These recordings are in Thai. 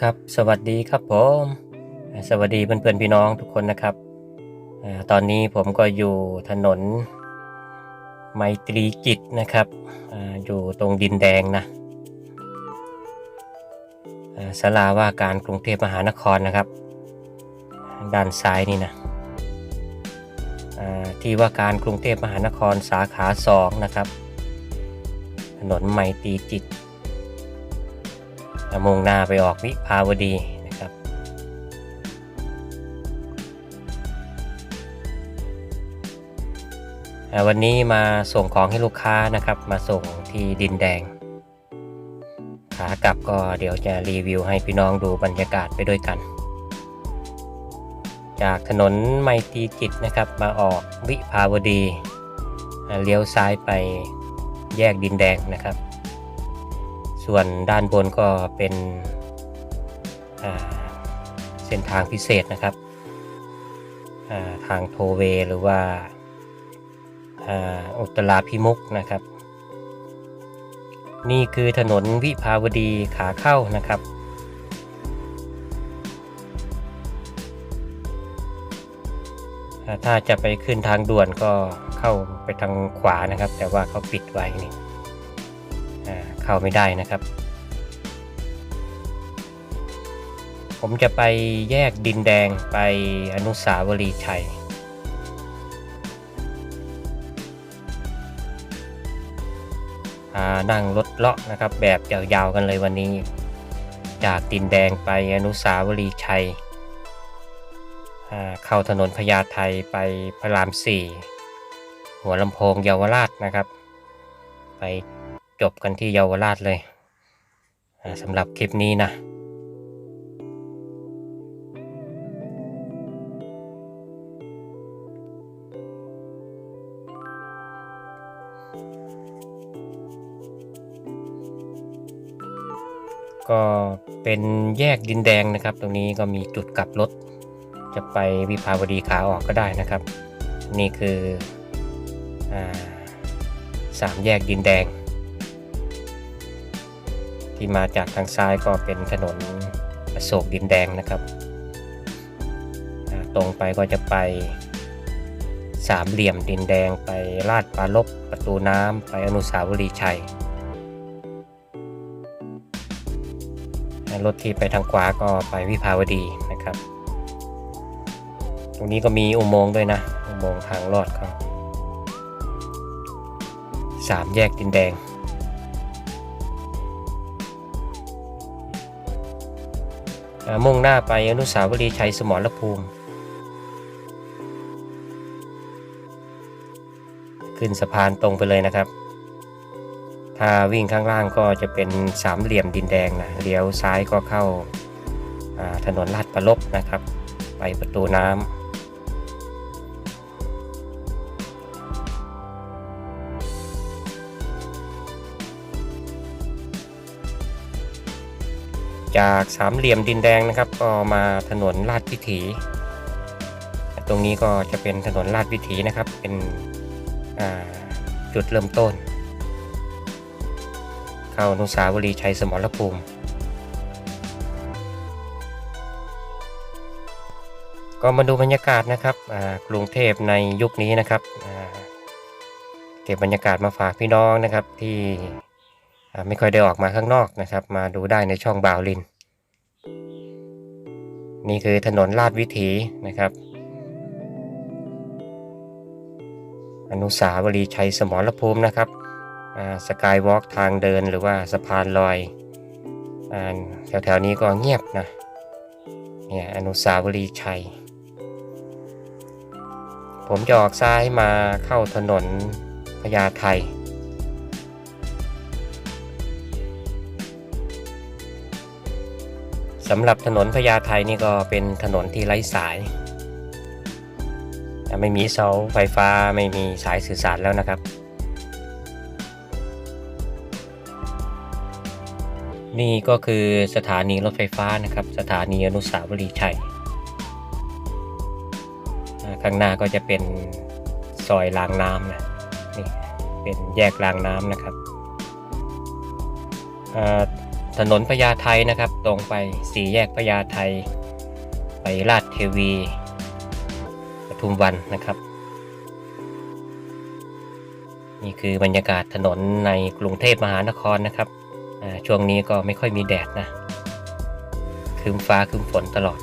ครับสวัสดีครับผมสวัสดีเพื่อนๆพี่น้องทุกคนนะครับตอนนี้ผมก็อยู่ถนนไมตรีจิตนะครับอยู่ตรงดินแดงนะอ่าสลาว่าการกรุงเทพมหานครนะครับ ด้านซ้ายนี่นะที่ว่าการกรุงเทพมหานครสาขาสองนะครับถนนไมตรีจิต มุ่งหน้าไปออกวิภาวดีนะครับ วันนี้มาส่งของให้ลูกค้านะครับ มาส่งที่ดินแดง ขากลับก็เดี๋ยวจะรีวิวให้พี่น้องดูบรรยากาศไปด้วยกัน จากถนนไมตรีจิตนะครับ มาออกวิภาวดี เลี้ยวซ้ายไปแยกดินแดงนะครับ ส่วนด้านบนก็เป็นเส้นทางพิเศษนะครับาทางโทเวหรือว่าอ,าอุตราพิมุกนะครับ นี่คือถนนวิภาวดีขาเข้านะครับ ถ้าจะไปขึ้นทางด่วนก็เข้าไปทางขวานะครับ แต่ว่าเขาปิดไว้นี่ เข้าไม่ได้นะครับ ผมจะไปแยกดินแดงไปอนุสาวรีย์ชัยอ่านั่งรถเลาะนะครับ แบบยาวๆกันเลยวันนี้ จากดินแดงไปอนุสาวรีย์ชัยเข้าถนนพญาไทไปพระรามสี่หัวลำโพงเยาวราชนะครับ ไป จบกันที่เยาวราชเลยสำหรับคลิปนี้นะก็เป็นแยกดินแดงนะครับ ตรงนี้ก็มีจุดกลับรถ จะไปวิภาวดีขาออกก็ได้นะครับ นี่คืออสามแยกดินแดง ที่มาจากทางซ้ายก็เป็นถนนอโศกดินแดงนะครับ ตรงไปก็จะไปสามเหลี่ยมดินแดงไปลาดปลาลบประตูน้ำไปอนุสาวรีย์ชัยรถที่ไปทางขวาก็ไปวิภาวดีนะครับ ตรงนี้ก็มีอุโมงค์ด้วยนะ อุโมงค์ทางลอดเขาสามแยกดินแดง มุ่งหน้าไปอนุสาวรีย์ชัยสมรภูมิ ขึ้นสะพานตรงไปเลยนะครับ ถ้าวิ่งข้างล่างก็จะเป็นสามเหลี่ยมดินแดงนะเลี้ยวซ้ายก็เข้าาถนนลาดประลบนะครับ ไปประตูน้ำ จากสามเหลี่ยมดินแดงนะครับ ก็มาถนนลาดวิถี ตรงนี้ก็จะเป็นถนนลาดวิถีนะครับ เป็นจุดเริ่มต้น เข้าอนุสาวรีย์ชัยสมรภูมิ ก็มาดูบรรยากาศนะครับกรุงเทพในยุคนี้นะครับเก็บบรรยากาศมาฝากพี่น้องนะครับที่ ไม่ค่อยได้ออกมาข้างนอกนะครับ มาดูได้ในช่องบ่าวลิน นี่คือถนนลาดวิถีนะครับ อนุสาวรีย์ชัยสมรภูมินะครับสกายวอล์กทางเดินหรือว่าสะพานลอยแถวแถวๆนี้ก็เงียบนะเนี่ยอนุสาวรีย์ชัย ผมจะออกซ้ายมาเข้าถนนพญาไท สำหรับถนนพญาไทนี่ก็เป็นถนนที่ไร้สาย ไม่มีเสาไฟฟ้าไม่มีสายสื่อสารแล้วนะครับ นี่ก็คือสถานีรถไฟฟ้านะครับ สถานีอนุสาวรีย์ชัย ข้างหน้าก็จะเป็นซอยรางน้ำนะนี่เป็นแยกรางน้ำนะครับ ถนนพญาไทนะครับ ตรงไปสี่แยกพญาไทไปลาดเทวีปทุมวันนะครับ นี่คือบรรยากาศถนนในกรุงเทพมหานครนะครับช่วงนี้ก็ไม่ค่อยมีแดดนะคืมฟ้าคืมฝนตลอด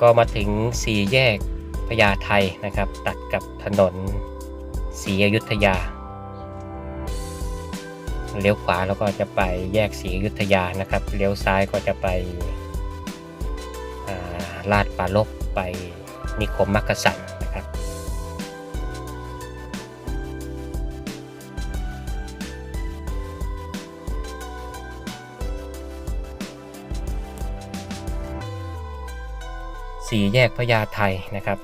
ก็มาถึงสี่แยกพญาไทนะครับ ตัดกับถนนศรีอยุธยา เลี้ยวขวาแล้วก็จะไปแยกศรีอยุธยานะครับเลี้ยวซ้ายก็จะไปาลาดปลาลบไปนิคมมักกะสันนะครับ สี่แยกพญาไทนะครับ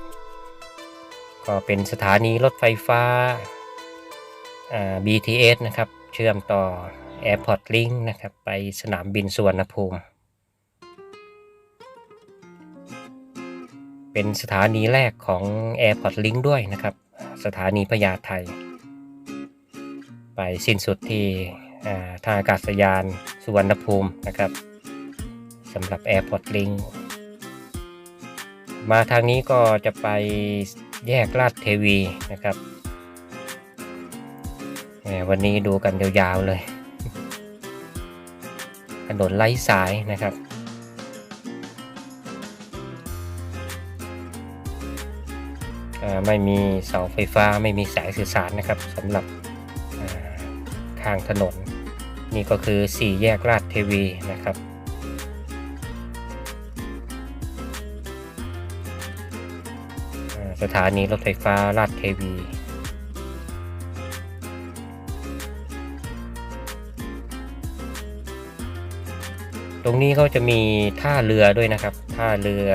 ก็เป็นสถานีรถไฟฟ้าา BTS นะครับ เชื่อมต่อ Airport Link นะครับ ไปสนามบินสุวรรณภูมิ เป็นสถานีแรกของ Airport Link ด้วยนะครับ สถานีพญาไทไปสิ้นสุดที่อ่าท่าอากาศยานสุวรรณภูมินะครับสำหรับ Airport Link มาทางนี้ก็จะไปแยกลาดเทวีนะครับ วันนี้ดูกันยาวๆเลย ถนนไร้สายนะครับ ไม่มีเสาไฟฟ้าไม่มีสายสื่อสารนะครับสำหรับอ่าข้างถนน นี่ก็คือสี่แยกลาดเทวีนะครับสถานีรถไฟฟ้าลาดเทวี รงนี้เขาจะมีท่าเรือด้วยนะครับ ท่าเรือ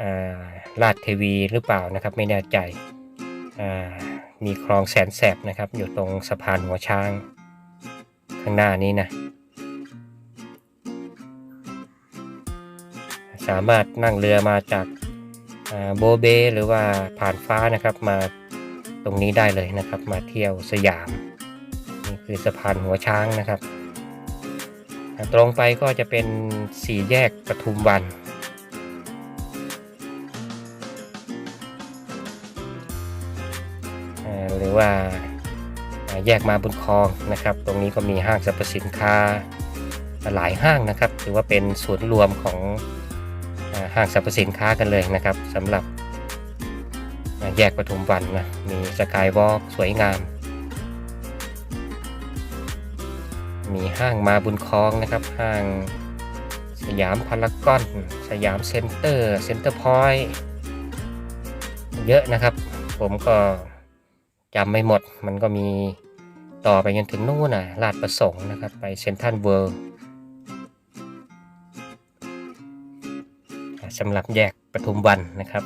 อลาดเทวีหรือเปล่านะครับ ไม่แน่ใจ มีคลองแสนแสบนะครับ อยู่ตรงสะพานหัวช้าง ข้างหน้านี้นะ สามารถนั่งเรือมาจากาโบเบหรือว่าผ่านฟ้านะครับมาตรงนี้ได้เลยนะครับ มาเที่ยวสยาม นี่คือสะพานหัวช้างนะครับ ตรงไปก็จะเป็นสี่แยกปทุมวัน หรือว่าแยกมาบุญคลองนะครับ ตรงนี้ก็มีห้างสรรพสินค้าหลายห้างนะครับ ถือว่าเป็นศูนย์รวมของห้างสรรพสินค้ากันเลยนะครับสำหรับแยกปทุมวันนะมีสกายวอล์กสวยงาม มีห้างมาบุญคลองนะครับ ห้างสยามพารากอน สยามเซ็นเตอร์เซ็นเตอร์พอยต์เยอะนะครับ ผมก็จำไม่หมด มันก็มีต่อไปจนถึงนู่นน่ะลาดประสงค์นะครับ ไปเซ็นทรัลเวิลด์สำหรับแยกปทุมวันนะครับ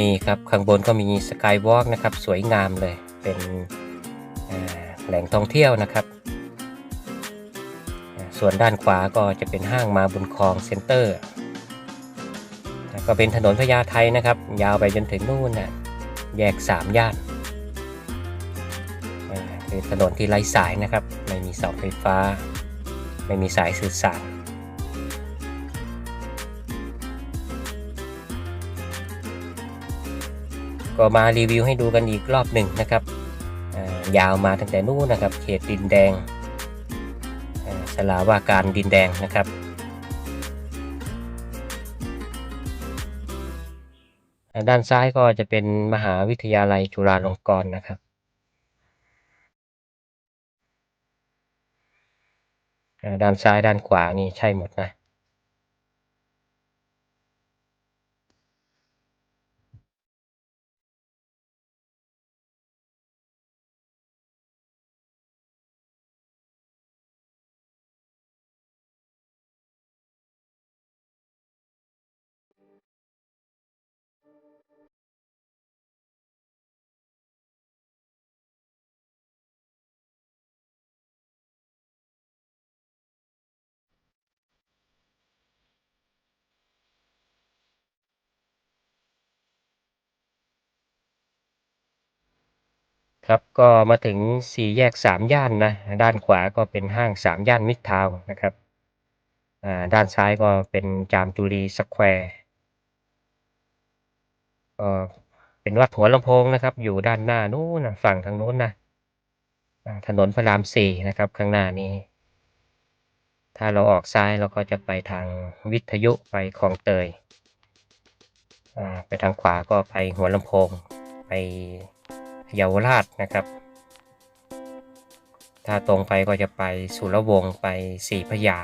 นี่ครับข้างบนก็มีสกายวอล์กนะครับสวยงามเลยเป็นแหล่งท่องเที่ยวนะครับ ส่วนด้านขวาก็จะเป็นห้างมาบุญคลองเซ็นเตอร์ก็เป็นถนนพญาไทนะครับ ยาวไปจนถึงนู่นนะแยกสามย่านคือถนนที่ไร้สายนะครับ ไม่มีเสาไฟฟ้า ไม่มีสายสื่อสาร ก็มารีวิวให้ดูกันอีกรอบหนึ่งนะครับยาวมาตั้งแต่นู่นนะครับ เขตดินแดงสลาว่าการดินแดงนะครับด้านซ้ายก็จะเป็นมหาวิทยาลัยจุฬาลงกรณ์นะครับ ด้านซ้ายด้านขวานี่ใช่หมดนะ ครับก็มาถึงสี่แยกสามย่านนะด้านขวาก็เป็นห้างสามย่านมิตรทาวนะครับอ่าด้านซ้ายก็เป็นจามจุรีสแควร์ก็เป็นวัดหัวลำโพงนะครับ อยู่ด้านหน้านู้นฝั่งทางนู้นนะถนนพระรามสี่นะครับ ข้างหน้านี้ ถ้าเราออกซ้ายเราก็จะไปทางวิทยุไปคลองเตยอ่าไปทางขวาก็ไปหัวลำโพงไป เยาวราชนะครับ ถ้าตรงไปก็จะไปสุรวงศ์ไปสีพยา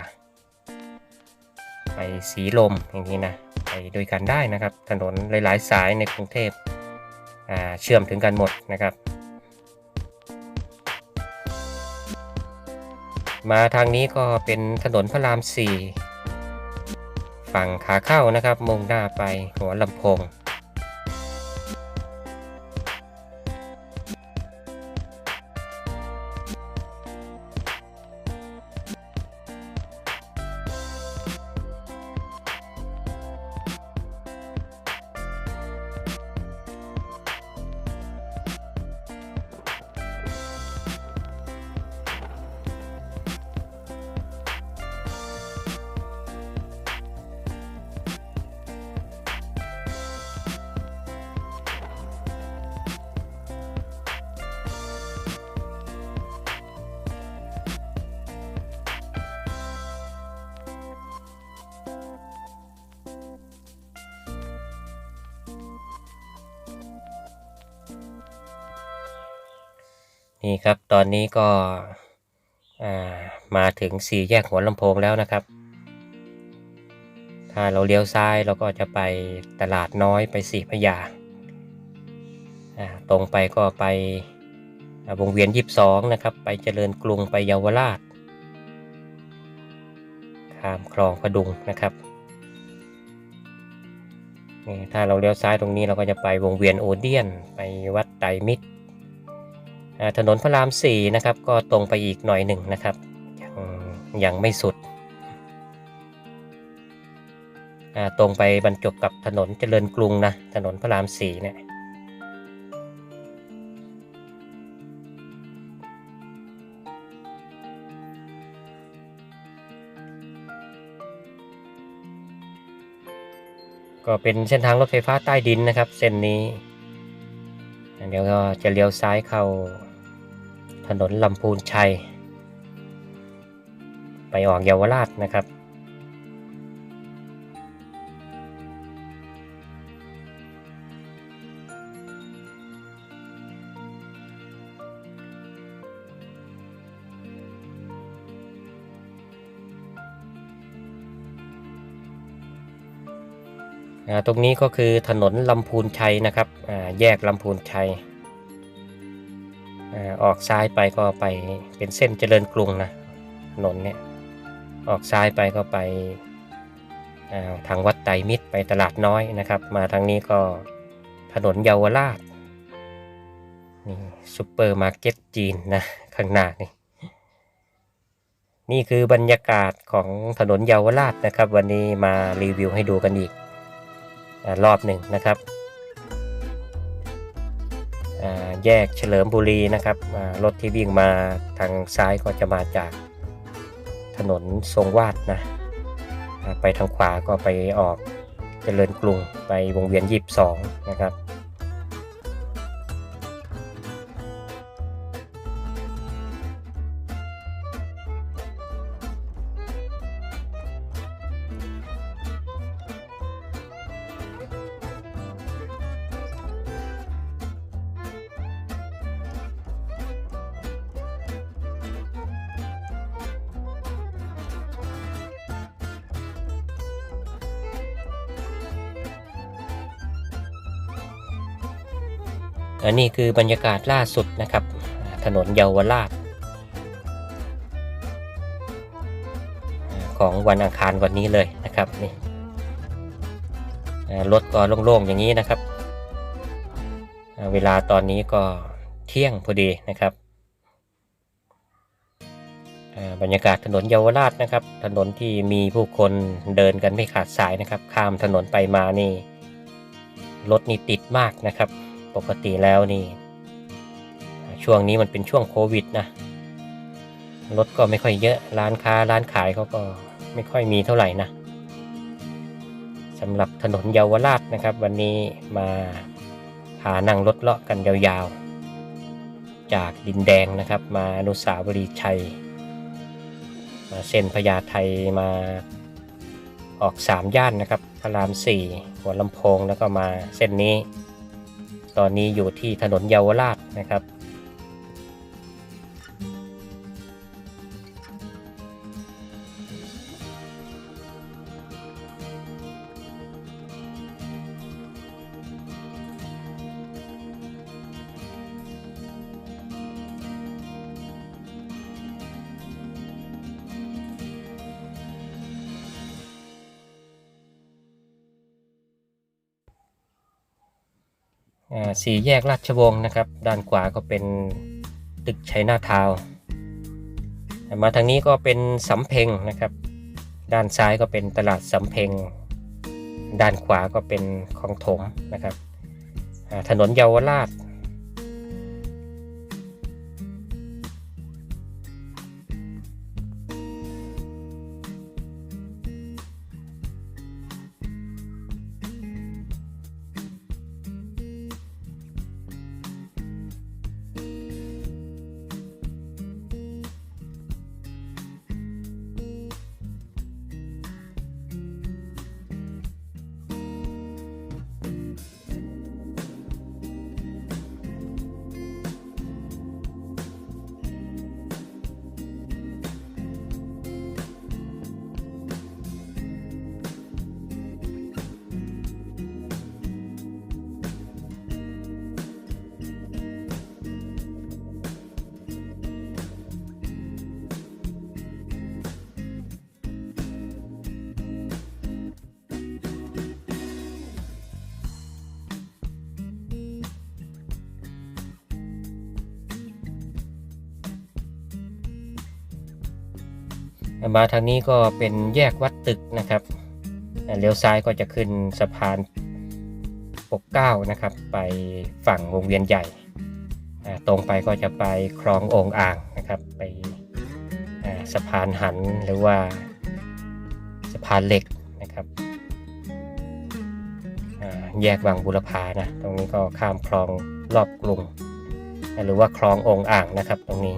ไปสีลมอย่างนี้นะ ไปด้วยกันได้นะครับ ถนนหลายๆสายในกรุงเทพเชื่อมถึงกันหมดนะครับ มาทางนี้ก็เป็นถนนพระรามสี่ฝั่งขาเข้านะครับมุ่งหน้าไปหัวลำโพง นี่ครับตอนนี้ก็มาถึงสี่แยกหัวลำโพงแล้วนะครับ ถ้าเราเลี้ยวซ้ายเราก็จะไปตลาดน้อยไปสี่พระยา ตรงไปก็ไปวงเวียนยีิบสองนะครับ ไปเจริญกรุงไปเยาวราช ข้ามคลองพดุงนะครับนี่ถ้าเราเลี้ยวซ้ายตรงนี้เราก็จะไปวงเวียนโอเดียน ไปวัดไตรมิตร ถนนพระรามสี่นะครับก็ตรงไปอีกหน่อยหนึ่งนะครับยังยังไม่สุด ตรงไปบรรจบกับถนนเจริญกรุงนะถนนพระรามสี่เนี่ยก็เป็นเส้นทางรถไฟฟ้าใต้ดินนะครับ เส้นนี้ เดี๋ยวก็จะเลี้ยวซ้ายเข้า ถนนลำพูนชัย ไปออกเยาวราชนะครับ ตรงนี้ก็คือถนนลำพูนชัยนะครับ แยกลำพูนชัย ออกซ้ายไปก็ไปเป็นเส้นเจริญกรุงนะถนนเนี่ยออกซ้ายไปก็ไปาทางวัดไตรมิตรไปตลาดน้อยนะครับ มาทางนี้ก็ถนนเยาวราชนี่ซูเปอร์มาร์เก็ตจีนนะข้างหน้านี่นี่คือบรรยากาศของถนนเยาวราชนะครับ วันนี้มารีวิวให้ดูกันอีกอรอบหนึ่งนะครับ แยกเฉลิมบุรีนะครับรถที่วิ่งมาทางซ้ายก็จะมาจากถนนทรงวาดนะไปทางขวาก็ไปออกเจริญกรุงไปวงเวียนยีบสองนะครับ อันนี้คือบรรยากาศล่าสุดนะครับ ถนนเยาวราช ของวันอังคารวันนี้เลยนะครับนี่รถก็โล่งๆอย่างนี้นะครับ เวลาตอนนี้ก็เที่ยงพอดีนะครับบรรยากาศถนนเยาวราชนะครับ ถนนที่มีผู้คนเดินกันไม่ขาดสายนะครับ ข้ามถนนไปมานี่รถนี่ติดมากนะครับ ปกติแล้วนี่ ช่วงนี้มันเป็นช่วงโควิดนะรถก็ไม่ค่อยเยอะร้านค้าร้านขายเขาก็ไม่ค่อยมีเท่าไหร่นะสำหรับถนนเยาวราชนะครับ วันนี้มาพานั่งรถเลาะกันยาวๆ จากดินแดงนะครับ มาอนุสาวรีย์ชัย มาเส้นพญาไทมาออกสามย่านนะครับพระรามสี่หัวลำโพงแล้วก็มาเส้นนี้ ตอนนี้อยู่ที่ถนนเยาวราชนะครับ สี่แยกราชวงศ์นะครับ ด้านขวาก็เป็นตึกชัยนาทาวมาทางนี้ก็เป็นสำเพ็งนะครับ ด้านซ้ายก็เป็นตลาดสำเพ็ง ด้านขวาก็เป็นคลองถมนะครับ ถนนเยาวราช มาทางนี้ก็เป็นแยกวัดตึกนะครับเลี้ยวซ้ายก็จะขึ้นสะพานปกเก้านะครับ ไปฝั่งวงเวียนใหญ่ ตรงไปก็จะไปคลององอ่างนะครับ ไปสะพานหันหรือว่าสะพานเหล็กนะครับแยกวังบุรพานะตรงนี้ก็ข้ามคลองรอบกรุงหรือว่าคลององอ่างนะครับตรงนี้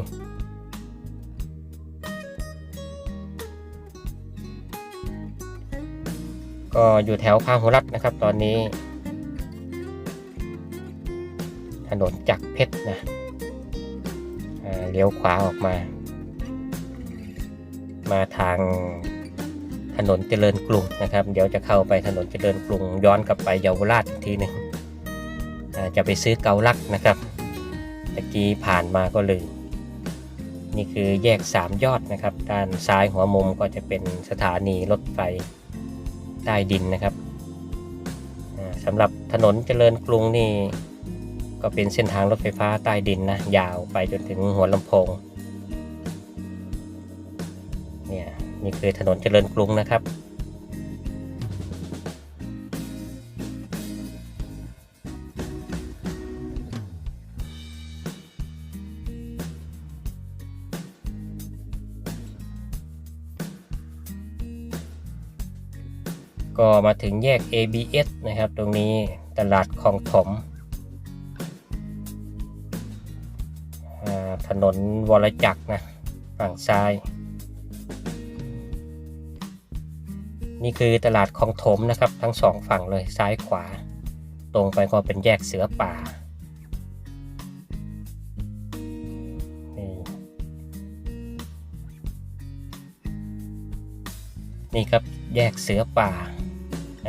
ก็อยู่แถวพาหุรัตนะครับ ตอนนี้ ถนนจักรเพชรนะเลี้ยวขวาออกมา มาทางถนนเจริญกรุงนะครับ เดี๋ยวจะเข้าไปถนนเจริญกรุง ย้อนกลับไปเยาวราชทีหนึ่งจะไปซื้อเกาลักนะครับตะกี้ผ่านมาก็เลยนี่คือแยกสามยอดนะครับ ด้านซ้ายหัวมุมก็จะเป็นสถานีรถไฟ ใต้ดินนะครับสำหรับถนนเจริญกรุงนี่ก็เป็นเส้นทางรถไฟฟ้าใต้ดินนะยาวไปจนถึงหัวลำโพงเนี่ยนี่คือถนนเจริญกรุงนะครับ ก็มาถึงแยก ABS นะครับ ตรงนี้ตลาดคลองถมถนนวรจักรนะฝั่งซ้าย นี่คือตลาดคลองถมนะครับ ทั้งสองฝั่งเลยซ้ายขวา ตรงไปก็เป็นแยกเสือป่านนี่ครับแยกเสือป่า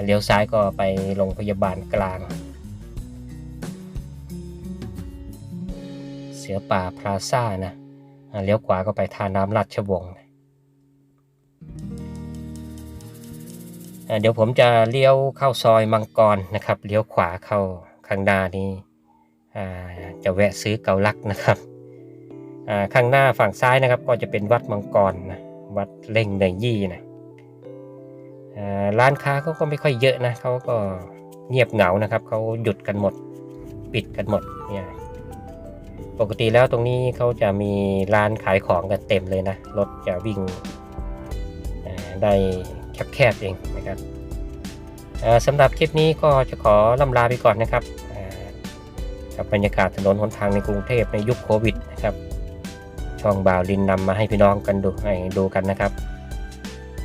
เลี้ยวซ้ายก็ไปโรงพยาบาลกลาง เสือป่าพลาซ่านะเลี้ยวขวาก็ไปท่าน้ำราชวงศ์เดี๋ยวผมจะเลี้ยวเข้าซอยมังกรนะครับ เลี้ยวขวาเข้าข้างหน้านี้อ่จะแวะซื้อเกาลักนะครับ ข้างหน้าฝั่งซ้ายนะครับก็จะเป็นวัดมังกรนะวัดเล่งเนยี่นะ ร้านค้าเขาก็ไม่ค่อยเยอะนะเขาก็เงียบเหงานะครับเขาหยุดกันหมด ปิดกันหมดเนี่ยปกติแล้วตรงนี้เขาจะมีร้านขายของกันเต็มเลยนะรถจะวิ่งได้แคบๆเองนะครับสำหรับคลิปนี้ก็จะขอล่ำลาไปก่อนนะครับกับบรรยากาศถนนหนทางในกรุงเทพในยุคโควิดนะครับช่องบ่าวลินนำมาให้พี่น้องกันดูให้ดูกันนะครับ